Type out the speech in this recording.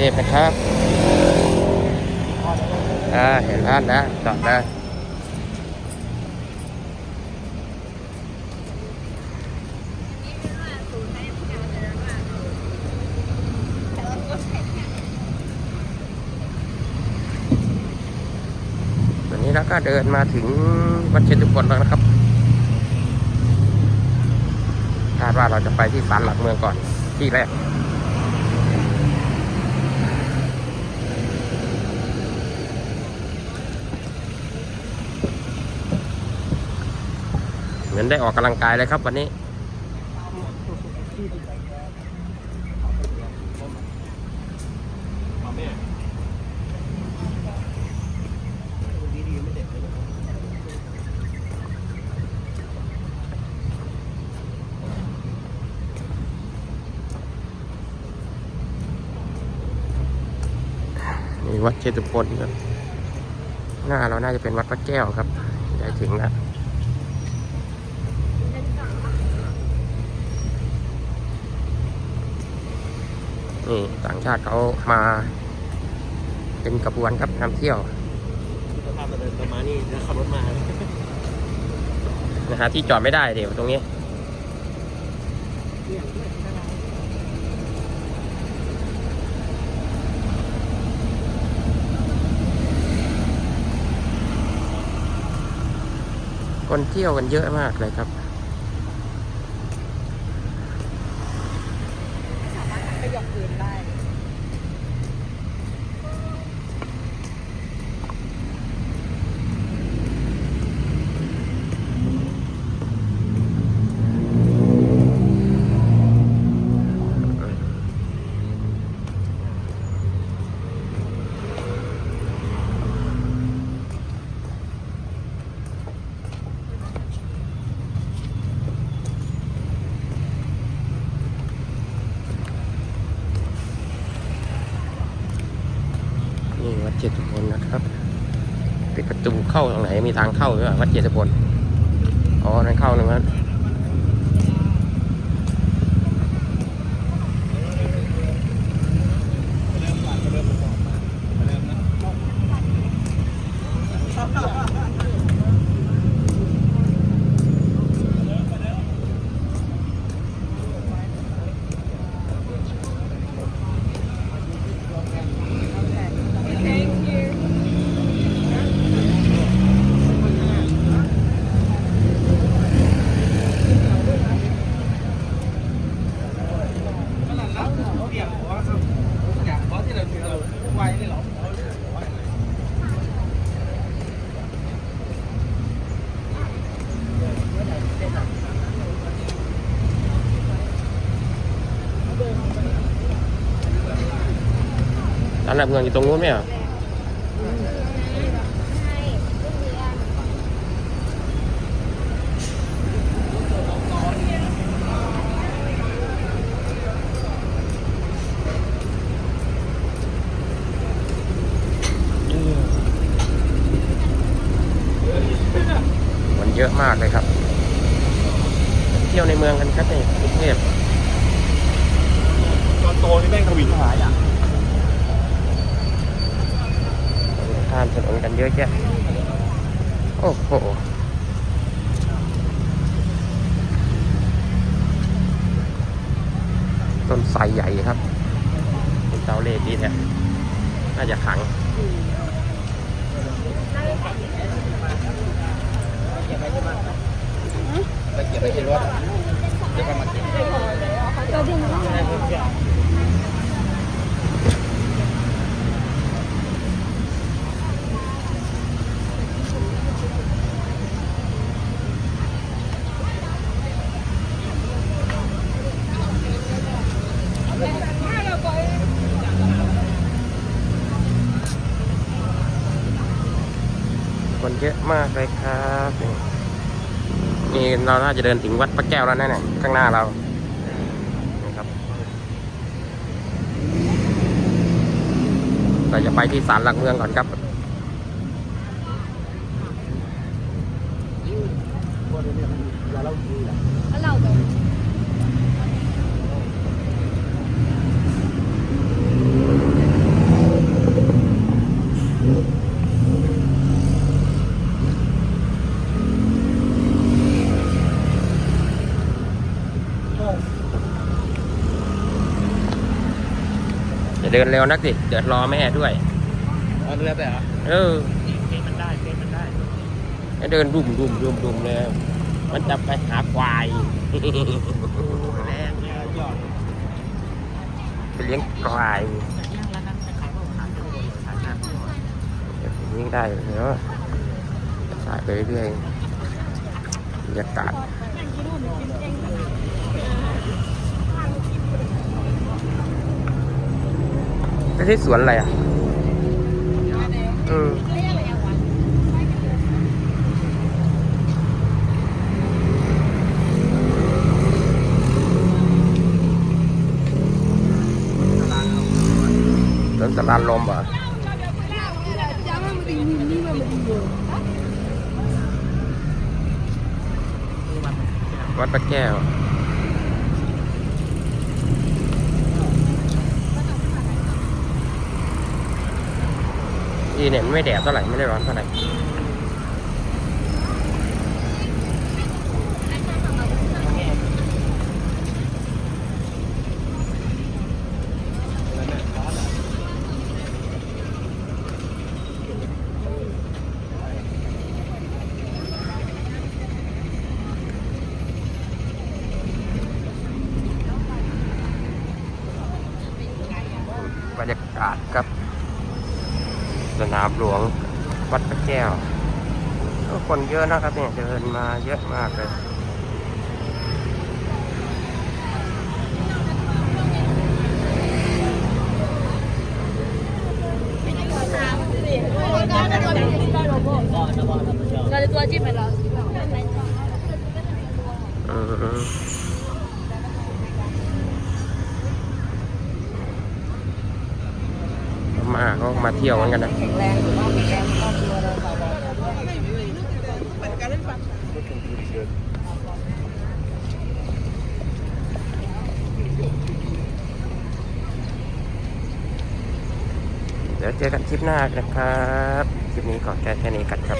ทพนะครับอ่าเห็นร้านนะจอดได้วันนี้เราก็เดินมาถึงวัดเชตุพนแล้วนะครับคาดว่าเราจะไปที่ศาลหลักเมืองก่อนที่แรก มือนได้ออกกำลังกายเลยครับวันนี้ นี่วัดเชตุพนครับหน้าเราน่าจะเป็นวัดพระแก้วครับได้ถึงแล้ว นี่ต่างชาติเขามาเป็นกระบวนครับนำเที่ยวสภาพมาเดินประมาณนี้แล้วขับรถมานะฮะที่จอดไม่ได้เดี๋ยวตรงนี้คนเที่ยวกันเยอะมากเลยครับ สามารถไปหยอกคืนได้ นี่วัดเจตุพนนะครับ ประตูเข้าตรงไหนมีทางเข้าหรือเปล่าวัดเจตุพนอ๋อนั่นเข้าหนึ่ง นั้นตลาดเมืองอยู่ตรงนู้นไหมอะคนเยอะมากเลยครับ เที่ยวในเมืองกันครับในกรุงเทพตอนโตนี่แม่งทวินหายอะ ข้ามถนนกันเยอะแยะ โอ้โหต้นไทรใหญ่ครับ เป็นเตาเลดดีเนี่ยน่าจะขังไปเก็บไปที่รถเดี๋ยวก็มาเก็บ คน เยอะมากเลยครับนี่เราน่าจะเดินถึงวัดพระแก้วแล้วนะเนี่ยข้างหน้าเรานี่ครับเราจะไปที่ศาลหลักเมืองก่อนครับเรา เดินเร็วนักสิเดือดรอแม่ด้วยเอาเรือแต่เหรอเออเพลงมันได้เพลงมันได้ให้เดินดุ่มดุ่มดุ่มดุ่มเลยมันจะไปหาควายแรงเนี่ยยอดไปเลี้ยงควายนั่งแล้วนั่งคล้ายๆว่าหาเจอคนขายหน้าที่หน่อยเดี๋ยวยิ่งได้เลยเนาะถ่ายไปเรื่อยๆบรรยากาศไม่ใช่สวนอะไรอะเอืมสวนสลานลมอะวัดพระแก้ว ดีเนี่ย มันไม่แดดเท่าไหร่ไม่ได้ร้อนเท่าไหร่บรรยากาศครับ สนามหลวงวัดพระแก้วคนเยอะนะครับเนี่ยเดินมาเยอะมากเลย เราจะตัวจิ้มไปแล้ว อืมมา เขามาเที่ยวเหมือนกันนะเดี๋ยวเจอกันคลิปหน้านะครับ คลิปนี้ก็แค่แค่นี้กันครับ